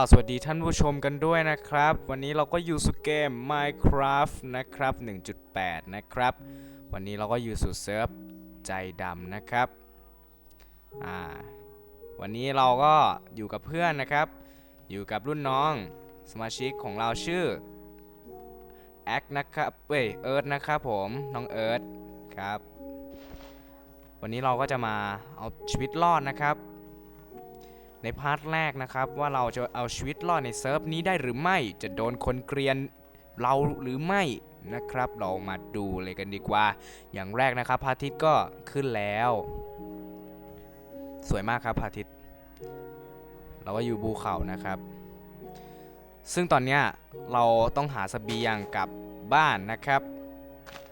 าวสวัสดีท่านผู้ชมกันด้วยนะครับ วันนี้เราก็อยู่สู่เกม Minecraft นะครับ 1.8 นะครับ วันนี้เราก็อยู่สู่เซิร์ฟใจดำนะครับอ่าวันนี้เราก็อยู่กับเพื่อนนะครับ อยู่กับรุ่นน้องสมาชิกของเราชื่อแอคนะครับเอ้ยเอิร์ธนะครับผมน้องเอิร์ธครับ วันนี้เราก็จะมาเอาชีวิตรอดนะครับ ในพาร์ทแรกนะครับ ว่าเราจะเอาชีวิตรอดในเซิร์ฟนี้ได้หรือไม่จะโดนคนเกรียนเราหรือไม่นะครับ เรามาดูเลยกันดีกว่า อย่างแรกนะครับพระอาทิตย์ก็ขึ้นแล้ว สวยมากครับพระอาทิตย์ เราก็อยู่ภูเขานะครับ ซึ่งตอนนี้เราต้องหาสเบียงกับบ้านนะครับ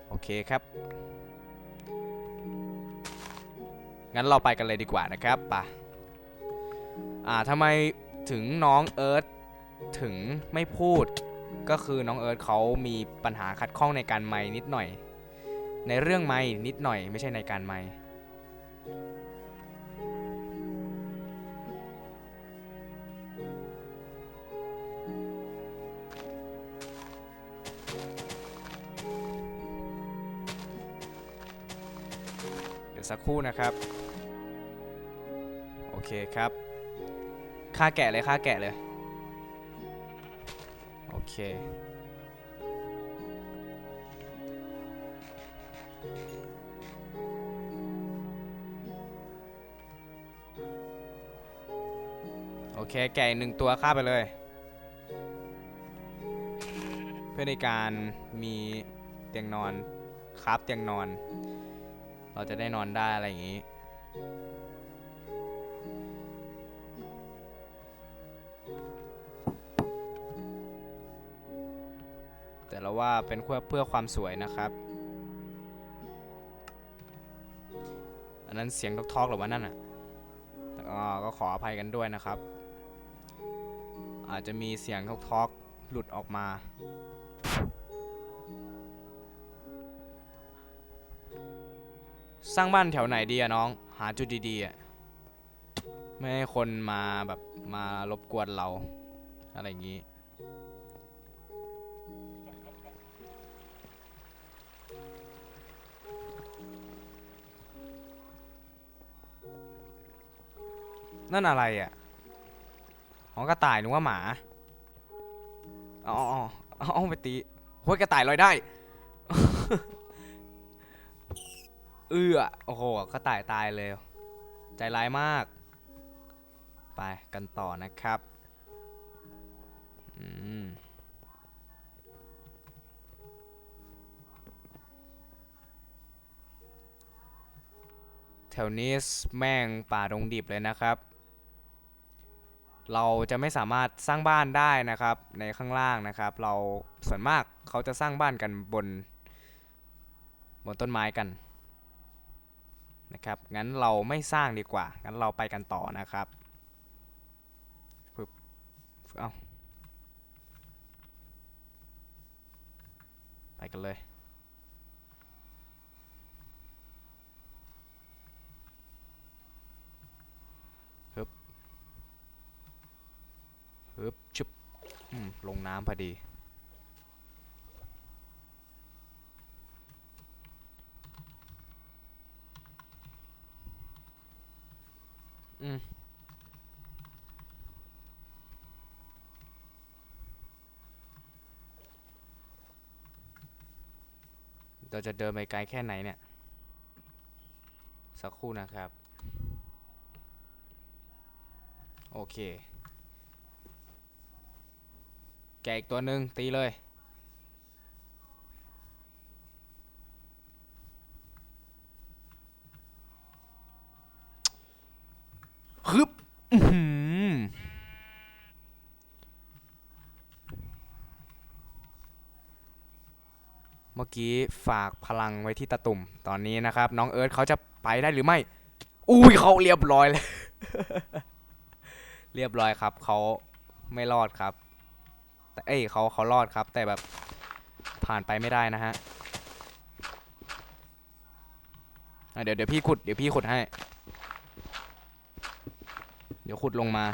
โอเคครับ งั้นเราไปกันเลยดีกว่านะครับไป อ่าทำไมถึงน้องเอิร์ธถึงไม่พูด ก็คือน้องเอิร์ธเขามีปัญหาขัดข้องในการไม้นิดหน่อย ในเรื่องไม้นิดหน่อยไม่ใช่ในการไม้เดี๋ยวสักครู่นะครับ โอเคครับ ค่าแกะเลยค่าแกะเลย โอเค โอเค แกะหนึ่งตัวค่าไปเลย เพื่อในการมีเตียงนอนคราฟเตียงนอน เราจะได้นอนได้อะไรอย่างนี้ ว่าเป็นเพื่อเพื่อความสวยนะครับ อันนั้นเสียงทอกๆหรือว่านั่นอะก็ขออภัยกันด้วยนะครับ อาจจะมีเสียงทอกๆหลุดออกมาสร้างบ้านแถวไหนดีอะน้อง หาจุดดีๆอะไม่ให้คนมาแบบมารบกวนเรา อะไรอย่างนี้ นั่นอะไรอะอ๋อกระต่ายนึกว่าหมาอ๋ออ๋อไปตีโห้ยกระต่ายลอยได้ เอื้อโอ้โหกระต่ายตายเลย ใจร้ายมาก ไปกันต่อนะครับอืมแถวนี้แม่งป่าดงดิบเลยนะครับ เราจะไม่สามารถสร้างบ้านได้นะครับในข้างล่างนะครับ เราส่วนมากเขาจะสร้างบ้านกันบน บนต้นไม้กันนะครับงั้นเราไม่สร้างดีกว่า งั้นเราไปกันต่อนะครับปึ๊บเอาไปกันเลย ฮึบชุบลงน้ำพอดี อืมเราจะเดินไปไกลแค่ไหนเนี่ย สักครู่นะครับ โอเค แกะอีกตัวหนึ่งตีเลย ฮึบอื้อหือเมื่อกี้ฝากพลังไว้ที่ตะตุ่ม ตอนนี้นะครับ น้องเอิร์ธเขาจะไปได้หรือไม่ อุ้ยเขาเรียบร้อยเลย เรียบร้อยครับ เขาไม่รอดครับ เอ้ยเขาเขารอดครับ แต่แบบผ่านไปไม่ได้นะฮะเดี๋ยวเดี๋ยวพี่ขุดเดี๋ยวพี่ขุดให้ เดี๋ยวขุดลงมา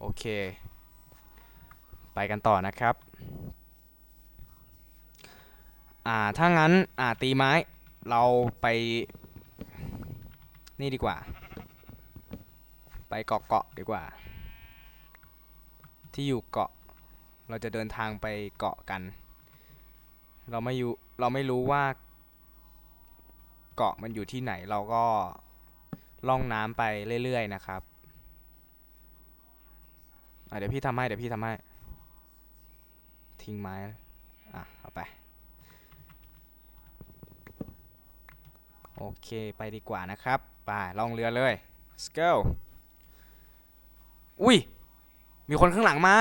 โอเค ไปกันต่อนะครับ อ่าถ้างั้นอ่าตีไม้ เราไป นี่ดีกว่า ไปเกาะเกาะดีกว่า ที่อยู่เกาะ เราจะเดินทางไปเกาะกัน เราไม่อยู่เราไม่รู้ว่า เกาะมันอยู่ที่ไหนเราก็ล่องน้ำไปเรื่อยๆนะครับเดี๋ยวพี่ทำให้เดี๋ยวพี่ทำให้ ทิ้งไม้อะเอาไป โอเคไปดีกว่านะครับไปล่องเรือเลย let's go อุ้ย มีคนข้างหลังมา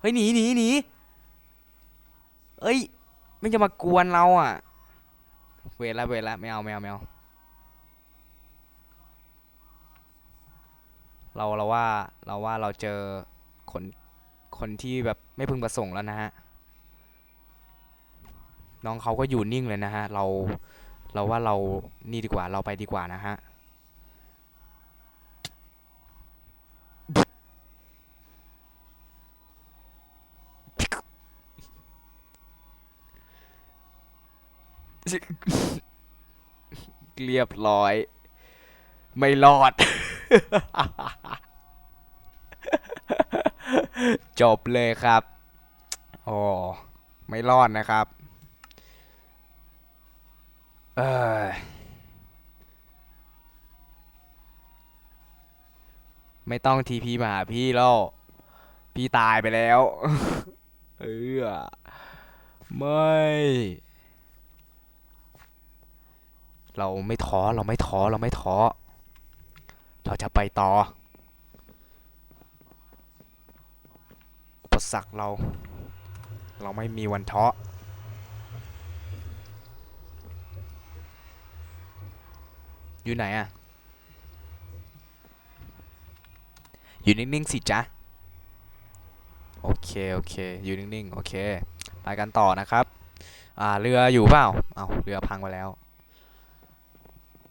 เฮ้ยหนีหนีหนีเอ้ย ไม่จะมากวนเราอะ เวรละเวรละไม่เอาไม่เอาไม่เอาเราเราว่าเราว่าเราเจอคนคนที่แบบไม่พึงประสงค์แล้วนะฮะ น้องเขาก็อยู่นิ่งเลยนะฮะ เรา เราว่าเรานี่ดีกว่าเราไปดีกว่านะฮะเรียบร้อย ไม่รอด จบเลยครับ โอ้ ไม่รอดนะครับ ไม่ต้องทีพีมาหาพี่แล้ว พี่ตายไปแล้ว เออ ไม่ เราไม่ท้อ เราไม่ท้อ เราไม่ท้อ เราจะไปต่อปสรรคเรา เราไม่มีวันท้อ อยู่ไหนอะอยู่นิ่งๆสิจ๊ะโอเคโอเคอยู่นิ่งๆโอเคไปกันต่อนะครับอ่าเรืออยู่เปล่าเอาเรือพังไปแล้ว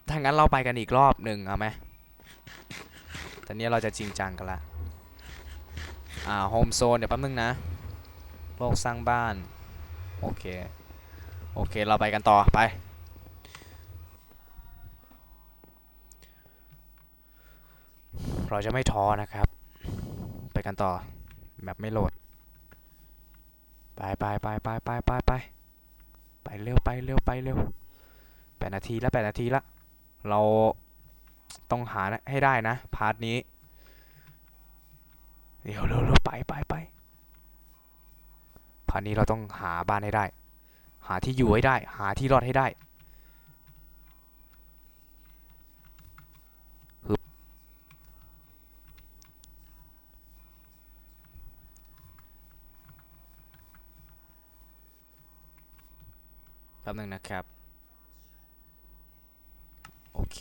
ถ้างั้นเราไปกันอีกรอบหนึ่งเอาไหมตอนนี้เราจะจริงจังกันละอ่าโฮมโซนเดี๋ยวแป๊บนึงนะโลกสร้างบ้านโอเคโอเคเราไปกันต่อไป เราจะไม่ท้อนะครับ ไปกันต่อแบบไม่โหลด ไปไปไปไปไปไปไปไปเร็วไปเร็วไปเร็วแปดนาทีละแปดนาทีละ เราต้องหาให้ได้นะ พาร์ทนี้ เดี๋ยวเร็วเร็วไปไปไปพาร์ทนี้เราต้องหาบ้านให้ได้ หาที่อยู่ให้ได้ หาที่รอดให้ได้ ป๊บนึงนะครับ โอเค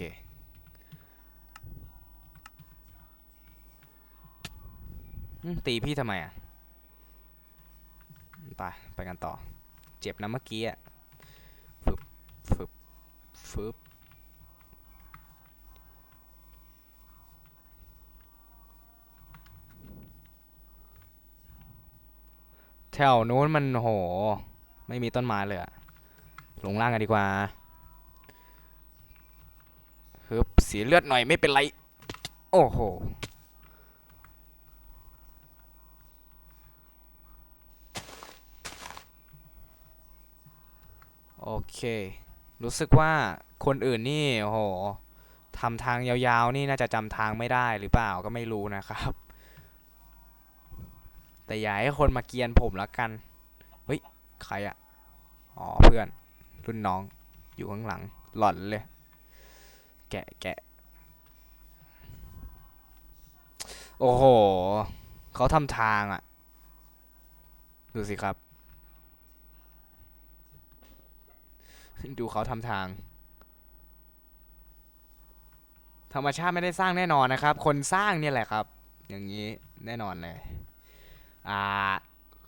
ตีพี่ทำไมอะ ไป ไปกันต่อ เจ็บนะเมื่อกี้อะฟึบฟึบฟึบแถวนู้นมันโห ไม่มีต้นไม้เลยอะ ลงล่างกันดีกว่าฮึบเสียเลือดหน่อยไม่เป็นไร โอ้โหโอเค รู้สึกว่าคนอื่นนี่โอ้โหทำทางยาวๆ นี่น่าจะจำทางไม่ได้หรือเปล่าก็ไม่รู้นะครับ แต่อย่าให้คนมาเกียนผมละกัน เฮ้ย ใครอะอ๋อ เพื่อน รุ่นน้องอยู่ข้างหลังหล่อนเลย แกะแกะโอ้โห เขาทำทางอะดูสิครับ ดูเขาทำทาง ธรรมชาติไม่ได้สร้างแน่นอนนะครับ คนสร้างเนี่ยแหละครับ อย่างนี้แน่นอนเลย อ่า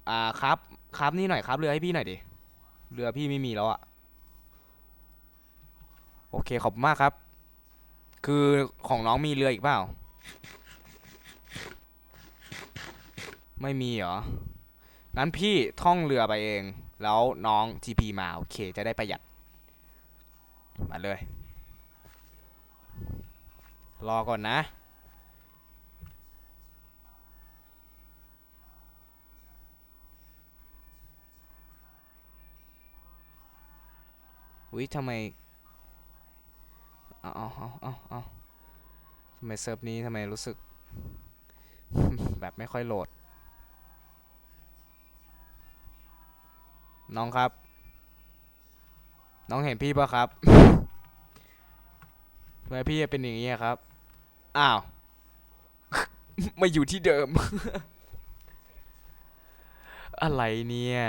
อ่าครับ ครับนี่หน่อยครับ เรือให้พี่หน่อยดิ เรือพี่ไม่มีแล้วอะ โอเคขอบมากครับ คือของน้องมีเรืออีกเปล่า ไม่มีเหรอ งั้นพี่ท่องเรือไปเอง แล้วน้อง TP มา โอเค จะได้ประหยัด มาเลย รอก่อนนะอุ้ยทำไม เอาเอาเอาเอาเอาทำไมเซิร์ฟนี้ทำไมรู้สึก แบบไม่ค่อยโหลด น้องครับ น้องเห็นพี่ปะครับทำไมพี่เป็นอย่างนี้ครับ อ้าว มาอยู่ที่เดิม อะไรเนี่ย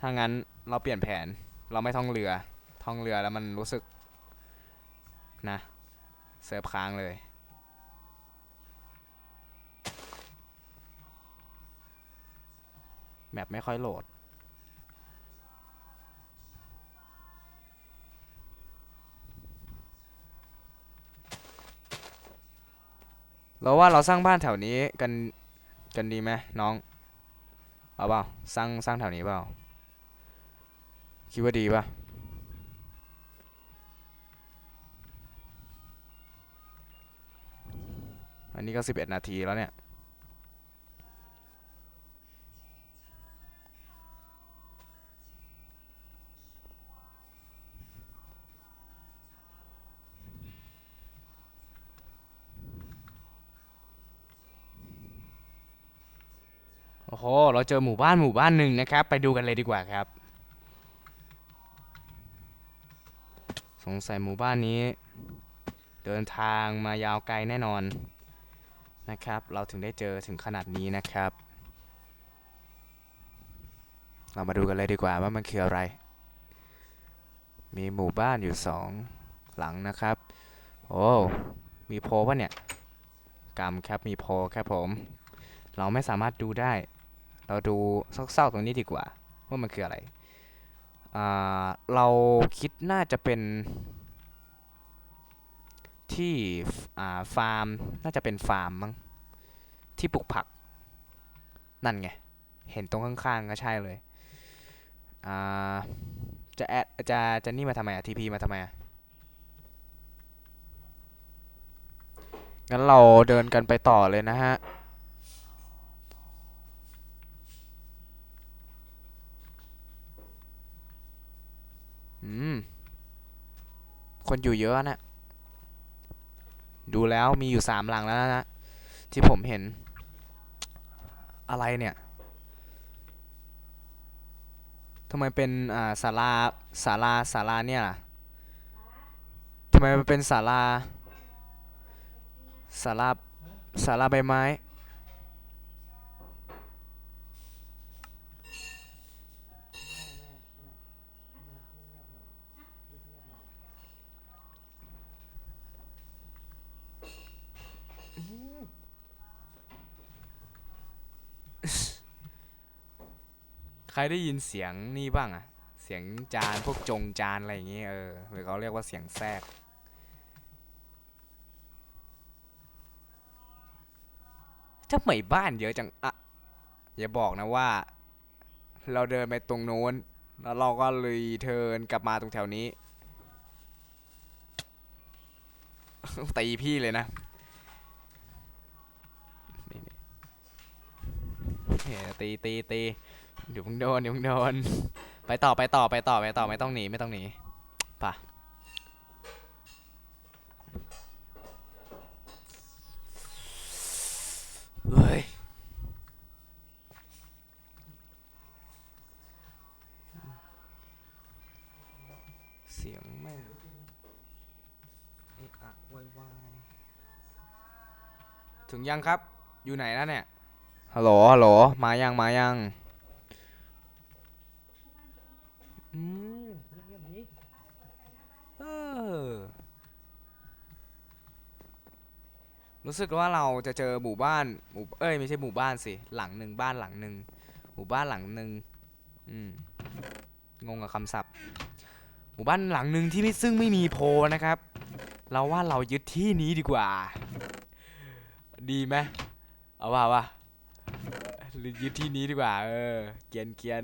ถ้างั้นเราเปลี่ยนแผน เราไม่ท่องเรือ ท่องเรือแล้วมันรู้สึกนะเซิร์ฟค้างเลย แมปไม่ค่อยโหลด เราว่าเราสร้างบ้านแถวนี้กันกันดีไหมน้อง เอาเปล่า สร้างสร้างแถวนี้เปล่า คิดว่าดีป่ะ อันนี้ก็สิบเอ็ดนาทีแล้วเนี่ย โอ้โห เราเจอหมู่บ้านหมู่บ้านหนึ่งนะครับ ไปดูกันเลยดีกว่าครับ สงสัยหมู่บ้านนี้ เดินทางมายาวไกลแน่นอนนะครับ เราถึงได้เจอถึงขนาดนี้นะครับ เรามาดูกันเลยดีกว่าว่ามันคืออะไร มีหมู่บ้านอยู่สองหลังนะครับ โอ้มีโพลปะเนี่ยกรรมครับมีโพครับผม เราไม่สามารถดูได้ เราดูเศร้าๆตรงนี้ดีกว่า ว่ามันคืออะไร เราคิดน่าจะเป็นที่ฟาร์ม น่าจะเป็นฟาร์มมั้งที่ปลูกผัก นั่นไง เห็นตรงข้างๆก็ใช่เลย จะแอดจะจะนี่มาทำไมอะทีพีมาทำไมอะงั้นเราเดินกันไปต่อเลยนะฮะ อืม คนอยู่เยอะนะ ดูแล้วมีอยู่สามหลังแล้วนะ ที่ผมเห็น อะไรเนี่ยทำไมเป็นอ่าศาลาศาลาศาลาเนี่ยล่ะทำไมมันเป็นศาลาศาลาศาลาใบไม้ ใครได้ยินเสียงนี่บ้างอะเสียงจานพวกจงจานอะไรอย่างเงี้ยเออหรือเขาเรียกว่าเสียงแทรกทำไม่บ้านเยอะจังอะอย่าบอกนะว่า เราเดินไปตรงโน้น แล้วเราก็เลยเทินกลับมาตรงแถวนี้ ตีพี่เลยนะนี่นี่เฮ่ยตีตีตี เดี๋ยวมึงโดนเดี๋ยวมึงโดน ไปต่อไปต่อไปต่อไปต่อไม่ต้องหนีไม่ต้องหนีป่ะเฮ้ยเสียงแม่งเอะอะโวยวายถึงยังครับ อยู่ไหนแล้วเนี่ย ฮัลโหลฮัลโหลมายังมายัง รู้สึกว่าเราจะเจอหมู่บ้านหมู่เอ้ยไม่ใช่หมู่บ้านสิหลังหนึ่งบ้านหลังหนึ่งหมู่บ้านหลังหนึ่งอืมงงกับคำศัพท์ หมู่บ้านหลังหนึ่งที่ไม่ซึ่งไม่มีโพนะครับ เราว่าเรายึดที่นี้ดีกว่า ดีไหมเอาว่าว่าหรือยึดที่นี้ดีกว่า เออ เกียนเกียน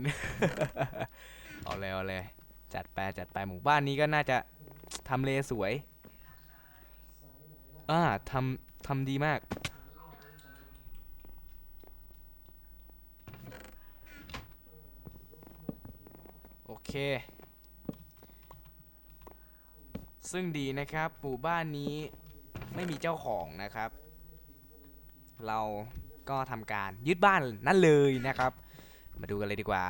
เอาเลยเอาเลยจัดไปจัดไปหมู่บ้านนี้ก็น่าจะทำเลสวยอ่าทำ ทำดีมาก โอเค ซึ่งดีนะครับหมู่บ้านนี้ไม่มีเจ้าของนะครับ เราก็ทำการยึดบ้านนั่นเลยนะครับ มาดูกันเลยดีกว่า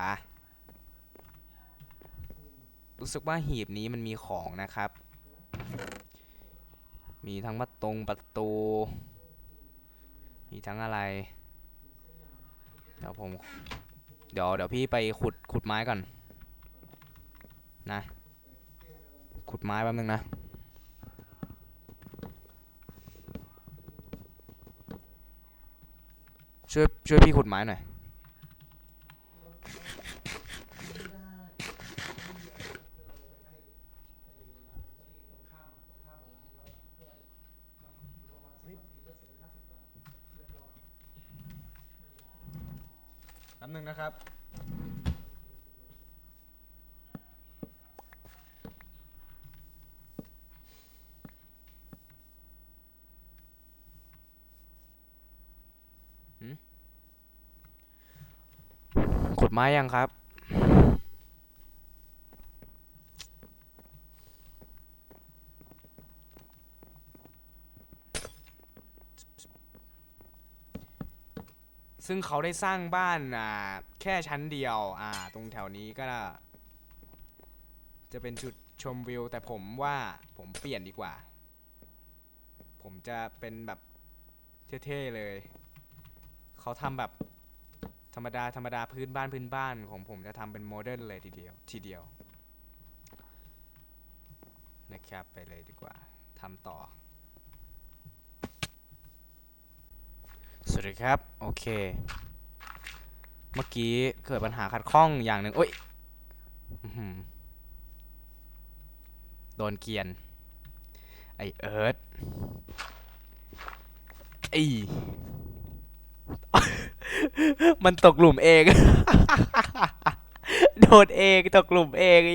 รู้สึกว่าหีบนี้มันมีของนะครับ มีทั้งประตงประตู มีทั้งอะไร เดี๋ยวผม เดี๋ยวเดี๋ยวพี่ไปขุดขุดไม้ก่อน นะ ขุดไม้แป๊บนึงนะช่วยช่วยพี่ขุดไม้หน่อย แป๊บนึงนะครับ ขุดไม้ยังครับ ซึ่งเขาได้สร้างบ้านอ่าแค่ชั้นเดียว อ่า ตรงแถวนี้ก็ จะเป็นจุดชมวิว แต่ผมว่าผมเปลี่ยนดีกว่า ผมจะเป็นแบบเท่ๆเลย เขาทำแบบธรรมดาธรรมดาพื้นบ้านพื้นบ้านของผมจะทำเป็นโมเดิร์นเลยทีเดียว ทีเดียว นะครับไปเลยดีกว่าทำต่อ สวัสดีครับ โอเค เมื่อกี้เกิดปัญหาขัดข้องอย่างหนึ่งโอ้ยโดนเกียน ไอเอิร์ธไอมันตกหลุมเอง โดนเองตกหลุมเองอ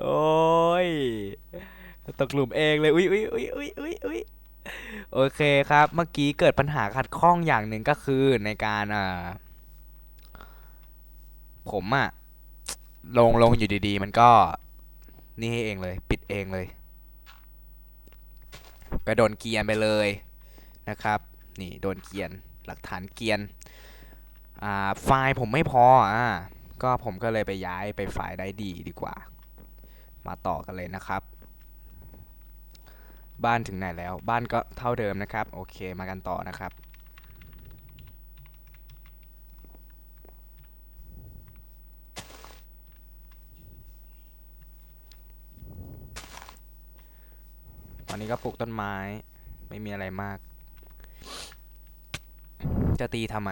โอ้ย ตกหลุมเองเลย อุ้ยอุ้ยอุ้ยอุ้ยอุ้ย โอเคครับ เมื่อกี้เกิดปัญหาขัดข้องอย่างหนึ่งก็คือในการอ่าผมอะลงลงอยู่ดีๆ มันก็ นี่ให้เองเลย ปิดเองเลยก็โดนเกียนไปเลยนะครับ นี่โดนเกียนหลักฐานเกียนอ่าไฟล์ผมไม่พออ่าก็ผมก็เลยไปย้ายไปไฟล์ได้ดีดีกว่า มาต่อกันเลยนะครับ บ้านถึงไหนแล้ว บ้านก็เท่าเดิมนะครับ โอเคมากันต่อนะครับ ตอนนี้ก็ปลูกต้นไม้ไม่มีอะไรมาก จะตีทำไม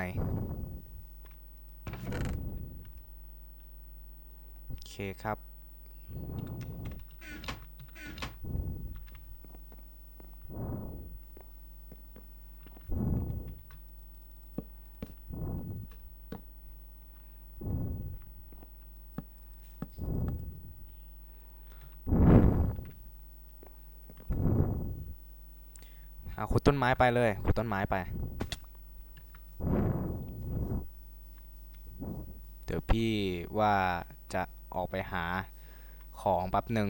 โอเคครับ เอาขุดต้นไม้ไปเลยขุดต้นไม้ไป เดี๋ยวพี่ว่าจะออกไปหาของแป๊บหนึ่ง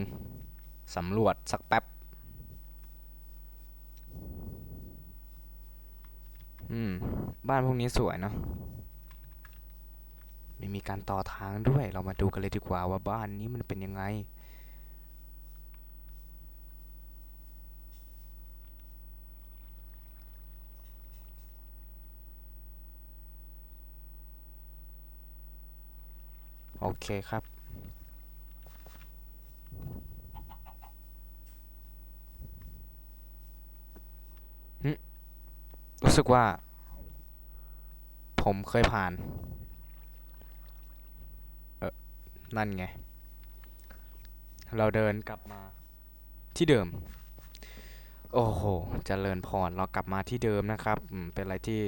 สำรวจสักแป๊บ อืม บ้านพวกนี้สวยเนาะไม่มีการต่อทางด้วย เรามาดูกันเลยดีกว่าว่าบ้านนี้มันเป็นยังไง โอเคครับ รู้สึกว่า ผมเคยผ่าน เออนั่นไง เราเดินกลับมาที่เดิม โอ้โหเจริญพร เรากลับมาที่เดิมนะครับ เป็นอะไรที่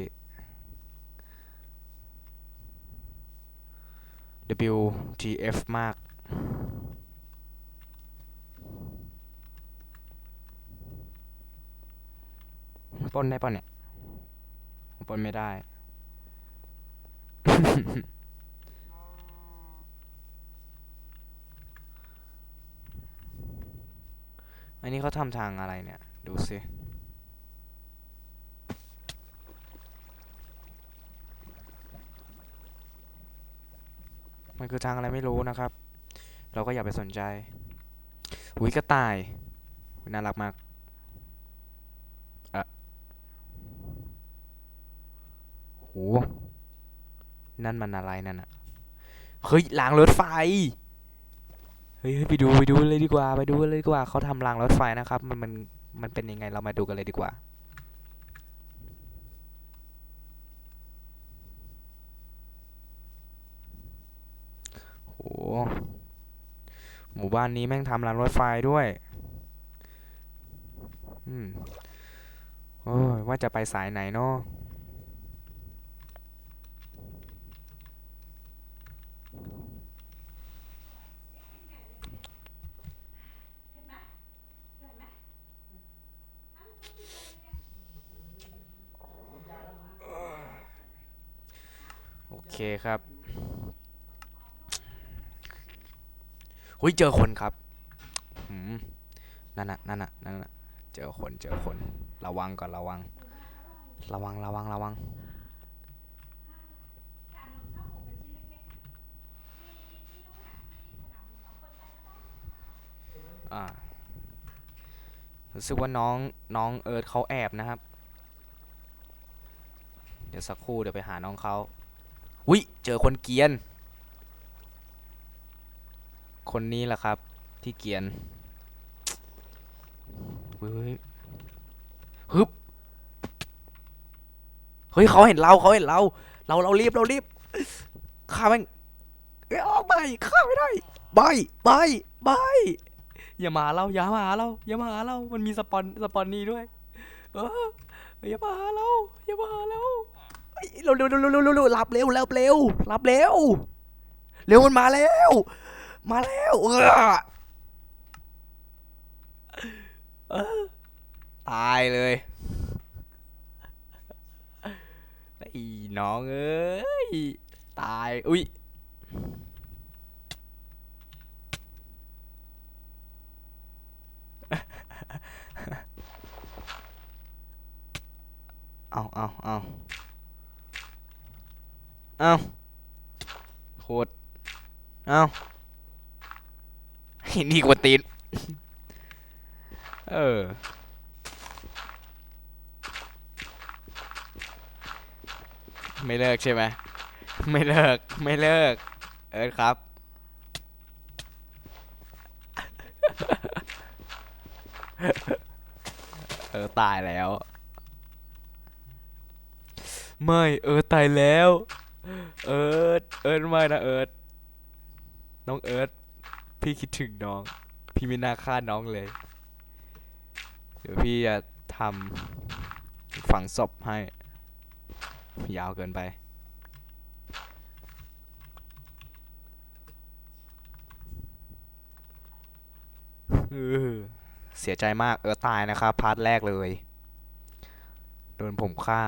WTF มากปล้นได้ป่ะเนี่ยปล้นไม่ได้ อันนี้เขาทำทางอะไรเนี่ย ดูสิ มันคือทางอะไรไม่รู้นะครับ เราก็อย่าไปสนใจอุ้ยกระต่ายน่ารักมากอะโหนั่นมันอะไรนั่นอะเฮ้ยรางรถไฟเฮ้ยเฮ้ยไปดูไปดูเลยดีกว่า ไปดูเลยดีกว่าเขาทำรางรถไฟนะครับ มันมันมันเป็นยังไงเรามาดูกันเลยดีกว่า หหมู่บ้านนี้แม่งทำรางรถไฟด้วย อืมโอ้ยว่าจะไปสายไหนเนาะโอเคครับ หุยเจอคนครับนั่นน่ะนั่นน่ะนั่นน่ะเจอคนเจอคน ระวังก่อนระวัง ระวังระวังระวังอ่ารู้สึกว่าน้องน้องเอิร์ธเขาแอบนะครับ เดี๋ยวสักครู่เดี๋ยวไปหาน้องเขาอุ้ยเจอคนเกียน คนนี้แหละครับ ที่เกียนเฮ้ยฮึบเฮ้ยเขาเห็นเราเขาเห็นเรา เราเรารีบเรารีบข้าแม่งเอ้ยออกไปข้าไม่ได้บายบายบายอย่ามาเราอย่ามาเราอย่ามาเรา มันมีสปอนสปอนนี่ด้วย เอออย่ามาเราอย่ามาเราเฮ้ยเร็วเร็วเร็วเร็วเร็วเร็วรับเร็วรับเร็วรับเร็วเร็วมันมาแล้ว มาแล้วเออตายเลยไอ้น้องเอ้ย ตาย อุ้ยเอาเอาเอาเอาโคตรเอา นี่กวนตีน เออ ไม่เลิกใช่ไหม ไม่เลิก ไม่เลิก เออครับ เออตายแล้ว ไม่ เออตายแล้ว เอิร์ดเอิร์ดไม่นะเอิร์ดน้องเอิร์ด พี่คิดถึงน้อง พี่ไม่น่าฆ่าน้องเลย เดี๋ยวพี่จะทำฝังศพให้ ยาวเกินไป เสียใจมากเออตายนะครับ พาร์ทแรกเลย โดนผมฆ่า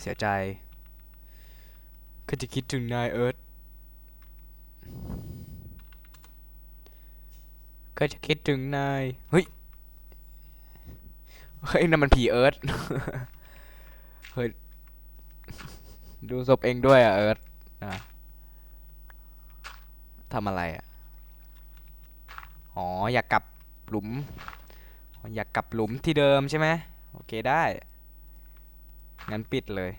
เสียใจก็จะคิดถึงนายเอิร์ธ ก็จะคิดถึงนาย เฮ้ย เฮ้ยนั่นมันผีเอิร์ธเฮ้ย ดูศพเองด้วยอะเอิร์ธนะทำอะไรอะ อ๋อ อยากกลับหลุม อยากกลับหลุมที่เดิมใช่ไหมโอเคได้ งั้นปิดเลย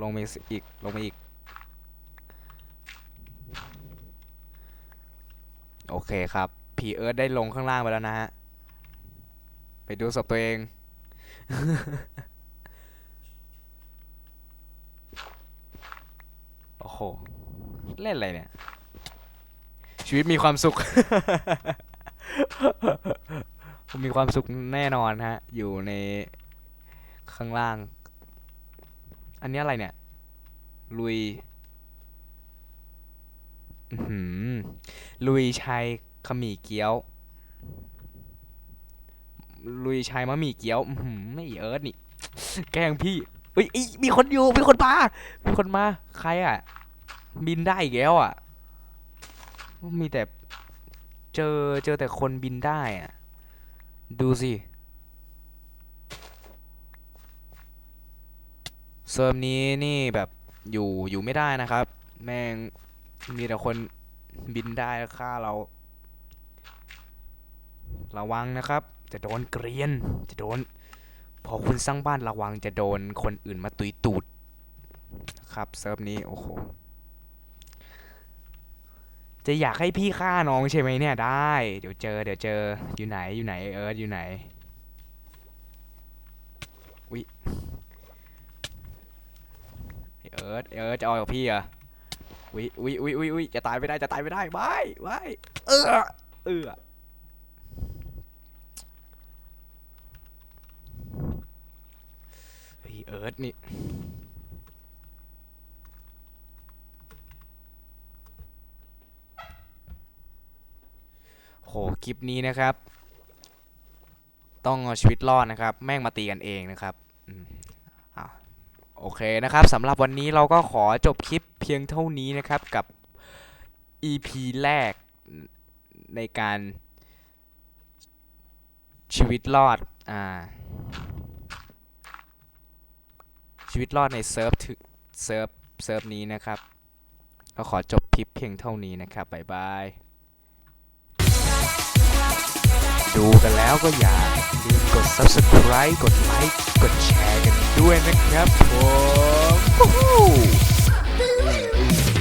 ลงไปอีก ลงไปอีก โอเคครับ ผีเอิร์ธได้ลงข้างล่างไปแล้วนะฮะ ไปดูศพตัวเอง โอ้โห เล่นอะไรเนี่ย ชีวิตมีความสุข ผมมีความสุขแน่นอนฮะ อยู่ในข้างล่าง อันนี้อะไรเนี่ย ลุย อื้อหือ ลุยชัยขมี่เกี๊ยว ลุยชัยมะหมี่เกี๊ยวหือไม่เอิร์ธนี่ แกงพี่เอ้ยอีมีคนอยู่ มีคนมา มีคนมา ใครอะ บินได้อีกแล้วอะ มีแต่ เจอ เจอแต่คนบินได้อะ ดูสิเซิร์ฟนี้นี่แบบอยู่อยู่ไม่ได้นะครับ แม่งมีแต่คน บินได้แล้วฆ่าเรา ระวังนะครับ จะโดนเกรียน จะโดน พอคุณสร้างบ้านระวังจะโดนคนอื่นมาตุยตูดนะครับเซิร์ฟนี้ โอ้โห จะอยากให้พี่ฆ่าน้องใช่ไหมเนี่ย ได้ เดี๋ยวเจอ เดี๋ยวเจอ อยู่ไหน อยู่ไหน เอิร์ธอยู่ไหน อุ้ยเอิร์ธเอิร์ธจะเอากับพี่เหรอ อุ้ยอุ้ยอุ้ยอุ้ยอุ้ยจะตายไม่ได้จะตายไม่ได้ไม่ไม่เออเออเฮ้ยเอิร์ธนี่โหคลิปนี้นะครับ ต้องเอาชีวิตรอดนะครับ แม่งมาตีกันเองนะครับ อืมอะ โอเคนะครับสำหรับวันนี้เราก็ขอจบคลิปเพียงเท่านี้นะครับกับ EP แรกในการชีวิตรอด อ่า ชีวิตรอดในเซิร์ฟทึเซิร์ฟเซิร์ฟนี้นะครับ ก็ขอจบคลิปเพียงเท่านี้นะครับ บ๊ายบาย ดูกันแล้วก็อย่าลืมกด subscribe กดไลค์กดแชร์กันด้วยนะครับผม Woohoo! อืมอืม